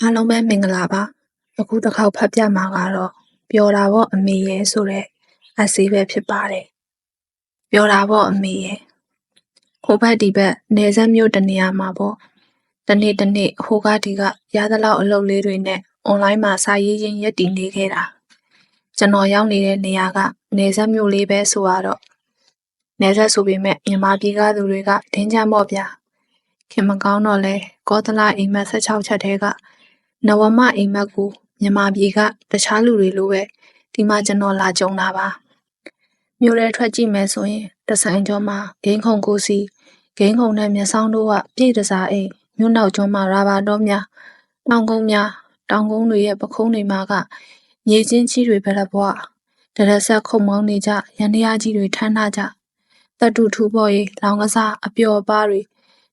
အားလုံးပဲမင်္ဂလာပါအခုတစ်ခေါက်ဖတ်ပြမှာကတော့ပျော်တာပေါ့အမေရဲ့ဆိုတဲ့အစီပဲဖြစ်ပါတယ်ပျော်တာပေါ့အမေရဲ့ဟိုဘက်ဒီဘက်နေဆက်မြို့တနေရာမှာပေါ့တနေ့တနေ့ဟိုကဒီကရသလောက်အလုပ်လေးတွေနဲ့အွန်လိုင်းမှာစာရေးရင်းရက်တည်နေခဲ့တာကျွန်တော်ရောက်နေတဲ့နေရာကနေဆက်မြို့လေးပဲဆိုတော့နေဆက်ဆိုပေမဲ့မြန်မာပြည်ကသူတွေကဒင်းချမ်းပေါ့ဗျာခင်မကောင်းတော့လဲကောသလအိမ်မက်16ချက်ထဲက နဝမအိမ်မက်ကိုမြန်မာပြည်ကတခြားလူတွေလိုပဲဒီမှာကျွန်တော်လာကြုံတာပါမြို့ထဲထွက်ကြည့်မယ်ဆိုရင်တဆိုင်ကျော်မှာဂိမ်းခုံကိုစီဂိမ်းခုံနဲ့မျက်စောင်းတို့ကပြည့်တစားအိမ်မြို့နောက်ကျောမှာရာဘာတော့များတောင်ကုန်းများတောင်ကုန်းတွေရဲ့ပခုံးတွေမှာကမြေချင်းကြီးတွေပဲလက်ဘွားတရဆက်ခုံမောင်းနေကြရန်တရားကြီးတွေထမ်းထားကြတတူထူပေါ်ရီလောင်ကစားအပျော်ပါးတွေ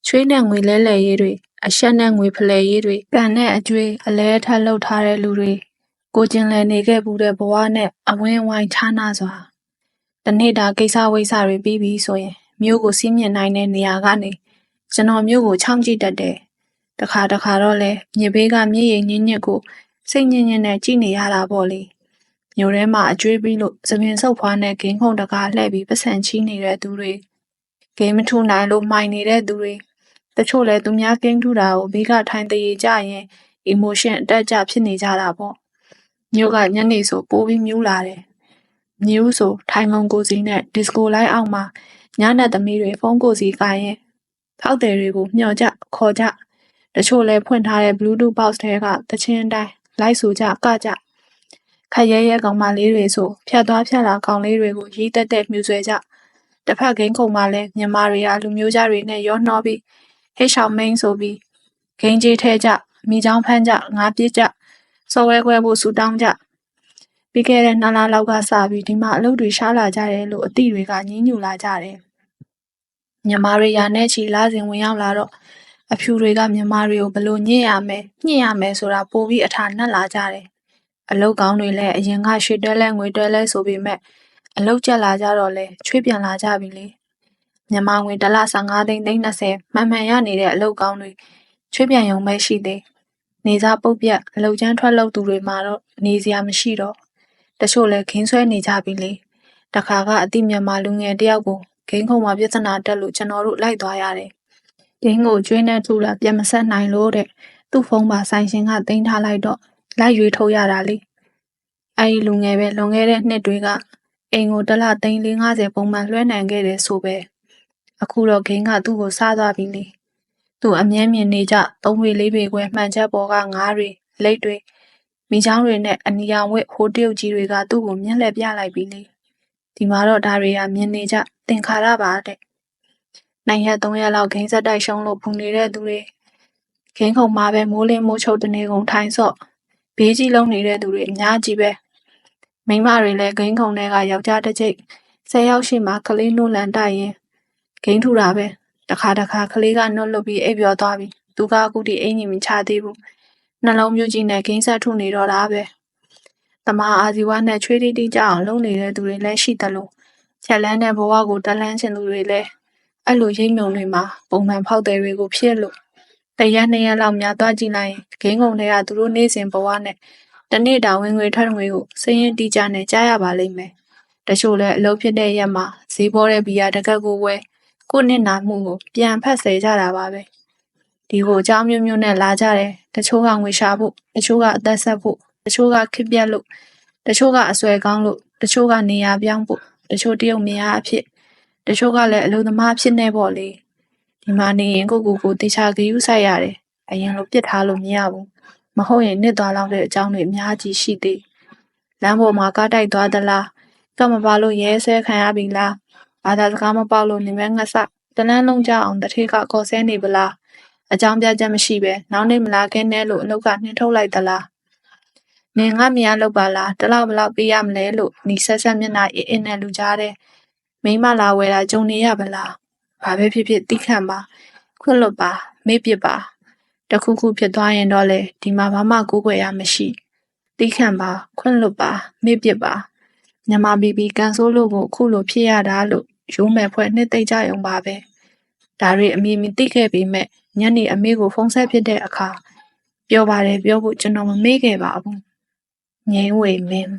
ချွေးနဲ့ငွေလဲလဲရေးတွေ အရှက်နဲ့ငွေဖလဲရေးတွေကန်နဲ့အကျွေးအလဲထက်လှုပ်ထားတဲ့လူတွေကိုကျင်လည်နေခဲ့ဘူးတဲ့ဘဝနဲ့အဝင်းဝိုင်းခြားနာစွာတနေ့တာကိစ္စဝိစ္စတွေပြီးပြီဆိုရင်မြို့ကိုစီးမြင်နိုင်တဲ့နေရာကနေကျွန်တော်မြို့ကိုချောင်းကြည့်တတ်တယ်တခါတခါတော့လဲမြေဘေးကမြေရိမ်ညင်းညစ်ကိုစိတ်ညစ်ညစ်နဲ့ကြည့်နေရတာပေါ့လေမြို့ထဲမှာအကျွေးပြီးလို့သပင်ဆုပ်ဖွားနဲ့ဂိမ်းခုံတကားလှည့်ပြီးပတ်စံချီးနေတဲ့သူတွေဂိမ်းမထူနိုင်လို့မှိုင်နေတဲ့သူတွေ တချို့လဲသူများဂိမ်းထူတာကိုဘေးကထိုင်တရေကြရင် emotion အတက်အကျဖြစ်နေကြတာပေါ့မြို့ကညနေဆိုပိုးပြီးမြူးလာတယ်မြူးဆိုထိုင်ကုန်ကိုစီနဲ့ဒီစကိုလိုက်အောင်မှာညနေသမီးတွေဖုန်းကိုစီကိုင်ရင်ဖောက်တယ်တွေကိုမျှော်ကြခေါ်ကြတချို့လဲဖွင့်ထားတဲ့ Bluetooth box ထဲကတချင်းအတိုင်းလိုက်ဆိုကြကကြခက်ရဲရဲကောင်မလေးတွေဆိုဖြတ်သွားဖြတ်လာကောင်လေးတွေကိုရီးတက်တက်မြူဆွဲကြတစ်ဖက်ဂိမ်းခုံမှာလဲမြန်မာတွေကလူမျိုးကြတွေနဲ့ရောနှောပြီး ဟိတ်ဆောင်မိန်ဆိုပြီးဂိမ်းကြီးထဲကြမိချောင်းဖမ်းကြငါးပြစ်ကြစော်ဝဲခွဲဖို့ဆူတောင်းကြပြီးခဲ့တဲ့နှစ်လလောက်ကစပြီးဒီမှာအလုပ်တွေရှားလာကြတယ်လို့အသည့်တွေကညင်းညူလာကြတယ်မြန်မာတွေရာနဲ့ချီလာစဉ်ဝင်ရောက်လာတော့အဖြူတွေကမြန်မာတွေကိုဘလို့ညစ်ရမယ်ညှစ်ရမယ်ဆိုတာပိုပြီးအထာနှက်လာကြတယ်အလုတ်ကောင်းတွေလည်းအရင်ကရွှေတွဲလဲငွေတွဲလဲဆိုပေမဲ့အလုတ်ကျက်လာကြတော့လဲချွေးပြန်လာကြပြီလေ မြန်မာငွေတစ်လ15သိန်းသိန်း20မှန်မှန်ရနေတဲ့အလုတ်ကောင်းတွေချွေးပြန်ရုံပဲရှိသေးနေစားပုတ်ပြက်အလုတ်ကျန်းထွက်လို့သူတွေမှာတော့နေစရာမရှိတော့တချို့လဲခင်းဆွဲနေကြပြီလေတခါကအတိမြန်မာလူငယ်တယောက်ကိုဂိမ်းခုံမှာပြဿနာတက်လို့ကျွန်တော်တို့လိုက်သွားရတယ်ဂိမ်းကိုကျွေးနဲ့ထူလာပြန်မဆက်နိုင်လို့တဲ့သူ့ဖုန်းပါဆိုင်ရှင်ကတင်ထားလိုက်တော့လိုက်ရွေးထုတ်ရတာလေအဲဒီလူငယ်ပဲလွန်ခဲ့တဲ့နှစ်တွေကအိမ်ကိုတစ်လသိန်း450ပုံမှန်လွှဲနိုင်ခဲ့တယ်ဆိုပဲ အခုတော့ဂိမ်းကသူ့ကိုစားသွားပြီလေသူအမြဲမြင်နေကြသုံးဝေလေးပေခွဲမှန်ချက်ပေါ်ကငါးတွေလိတ်တွေမိချောင်းတွေနဲ့အနီရောင်ဝက်ဟိုတရုတ်ကြီးတွေကသူ့ကိုမျက်လှည့်ပြလိုက်ပြီလေဒီမှာတော့ဒါတွေကမြင်နေကြသင်္ခါရပါတဲ့နိုင်ရက်၃ရက်လောက်ဂိမ်းဆက်တိုက်ရှုံးလို့ဖုန်နေတဲ့သူတွေခင်းခုံမှာပဲမိုးလင်းမိုးချုပ်တနေကုန်ထိုင်ဆော့ဘေးကြီးလုံးနေတဲ့သူတွေအများကြီးပဲမိန်းမတွေလည်းဂိမ်းခုံတွေကယောက်ျားတစ်ချိတ်ဆယ်ယောက်ရှိမှကလေးနိုးလန်တိုက်ရင် ဂိမ်းထူတာပဲတခါတခါကလေးကနှုတ်လွတ်ပြီးအိပ်ပျော်သွားပြီသူကအခုထိအင်ကြီးမချသေးဘူးနှလုံးမျိုးကြီးနဲ့ဂိမ်းဆက်ထုနေတော့တာပဲတမအာဇီဝနဲ့ချွေးတိတိကြအောင်လုပ်နေတဲ့သူတွေလည်းရှိသလိုချက်လန်းတဲ့ဘဝကိုတလန်းချင်သူတွေလည်းအဲ့လိုရိပ်မြုံတွေမှာပုံမှန်ဖောက်တယ်တွေကိုဖြစ်လို့တရက်နှစ်ရက်လောက်များသွားကြည့်လိုက်ရင်ဂိမ်းကုန်တွေကသူတို့နေစဉ်ဘဝနဲ့တနေ့တာဝင်ငွေထွက်ငွေကိုစည်ရင်တိကျနဲ့ကြားရပါလိမ့်မယ်တချို့လည်းအလုပ်ဖြစ်တဲ့ရက်မှာဈေးပေါ်တဲ့ဘီယာတကက်ကိုဝယ် ကိုနစ်နာမှုကိုပြန်ဖက်ဆယ်ကြတာပါပဲဒီကိုအကြောင်းမျိုးမျိုးနဲ့လာကြတယ်တချို့ကငွေရှာဖို့တချို့ကအသက်ဆက်ဖို့တချို့ကခစ်ပြက်လို့တချို့ကအဆွဲကောင်းလို့တချို့ကနေရာပြောင်းဖို့တချို့တရုတ်မြားအဖြစ်တချို့ကလည်းအလုံသမားဖြစ်နေပေါ့လေဒီမှာနေရင်ကိုကိုကိုတေချာဂယူးဆိုင်ရတယ်အရင်လိုပြစ်ထားလို့မရဘူးမဟုတ်ရင်နစ်သွားလောက်တဲ့အကြောင်းတွေအများကြီးရှိသေးလမ်းပေါ်မှာကားတိုက်သွားသလားကမ္မပါလို့ရဲဆဲခံရပြီလား ဘာသာစကားမပေါက်လို့နေမဲငဆတလန်းလုံးကြအောင်တထေးကကော်ဆဲနေပလားအကြောင်းပြချက်မရှိပဲနောက်နေ့မလာခင်းနဲ့လို့အလုတ်ကနှင်းထုတ်လိုက်သလားနင်ငါမရလောက်ပါလားတလောက်ဘလောက်ပေးရမလဲလို့နီဆက်ဆက်မျက်နှာအင်းအင်းနဲ့လူကြားတဲ့မိမလာဝယ်တာကြုံနေရပါလားဘာပဲဖြစ်ဖြစ်တိခန့်ပါခွင့်လွတ်ပါမေ့ပစ်ပါတခုခုဖြစ်သွားရင်တော့လေဒီမှာဘာမှကိုးကွယ်ရမရှိတိခန့်ပါခွင့်လွတ်ပါမေ့ပစ်ပါညမဘီဘီကန်ဆိုးလို့ကိုခုလိုဖြစ်ရတာလို့ ရိုးမယ်ဖွဲ့နှစ်သိမ့်ကြရုံပါပဲဒါတွေအမေမသိခဲ့ပေမဲ့ညနေအမေကိုဖုန်းဆက်ဖြစ်တဲ့အခါပြောပါတယ်ပြောဖို့ကျွန်တော်မမေ့ခဲ့ပါဘူးငိမ့်ဝေမင်း